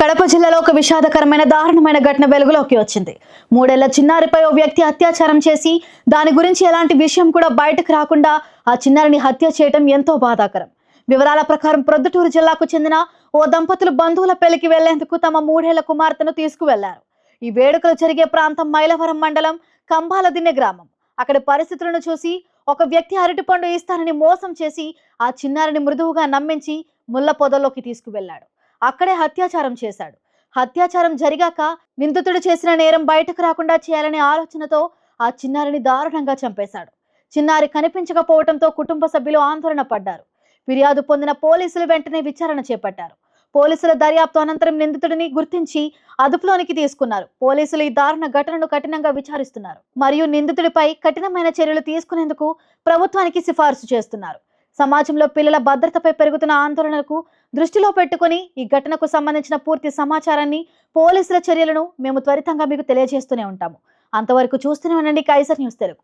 కడప జిల్లాలో ఒక విషాదకరమైన దారుణమైన ఘటన వెలుగులోకి వచ్చింది. మూడేళ్ళ చిన్నారిపై ఓ వ్యక్తి అత్యాచారం చేసి దాని గురించి ఎలాంటి విషయం కూడా బయటకు రాకుండా ఆ చిన్నారిని హత్య చేయటం ఎంతో బాధాకరం. వివరాల ప్రకారం ప్రొద్దుటూరు జిల్లాకు చెందిన ఓ దంపతులు బంధువుల పెళ్ళికి వెళ్ళేందుకు తమ మూడేళ్ళ కుమార్తెను తీసుకువెళ్ళారు. ఈ వేడుకలు జరిగే ప్రాంతం మైలవరం మండలం కంబాలదిన్నె గ్రామం. అక్కడి పరిస్థితులను చూసి ఒక వ్యక్తి అరటిపండు ఇస్తానని మోసం చేసి ఆ చిన్నారిని మృదువుగా నమ్మించి ముళ్ళ పొదల్లోకి తీసుకువెళ్ళాడు. అక్కడే హత్యాచారం చేశాడు. హత్యాచారం జరిగాక నిందితుడు చేసిన నేరం బయటకు రాకుండా చేయాలనే ఆలోచనతో ఆ చిన్నారిని దారుణంగా చంపేశాడు. చిన్నారి కనిపించకపోవడంతో కుటుంబ సభ్యులు ఆందోళన పడ్డారు. ఫిర్యాదు పొందిన పోలీసులు వెంటనే విచారణ చేపట్టారు. పోలీసుల దర్యాప్తు అనంతరం నిందితుడిని గుర్తించి అదుపులోనికి తీసుకున్నారు. పోలీసులు ఈ దారుణ ఘటనను కఠినంగా విచారిస్తున్నారు. మరియు నిందితుడిపై కఠినమైన చర్యలు తీసుకునేందుకు ప్రభుత్వానికి సిఫార్సు చేస్తున్నారు. సమాజంలో పిల్లల భద్రతపై పెరుగుతున్న ఆందోళనలకు దృష్టిలో పెట్టుకుని ఈ ఘటనకు సంబంధించిన పూర్తి సమాచారాన్ని పోలీసుల చర్యలను మేము త్వరితంగా మీకు తెలియజేస్తూనే ఉంటాము. అంతవరకు చూస్తూనే ఉండండి కైసర్ న్యూస్ తెలుగు.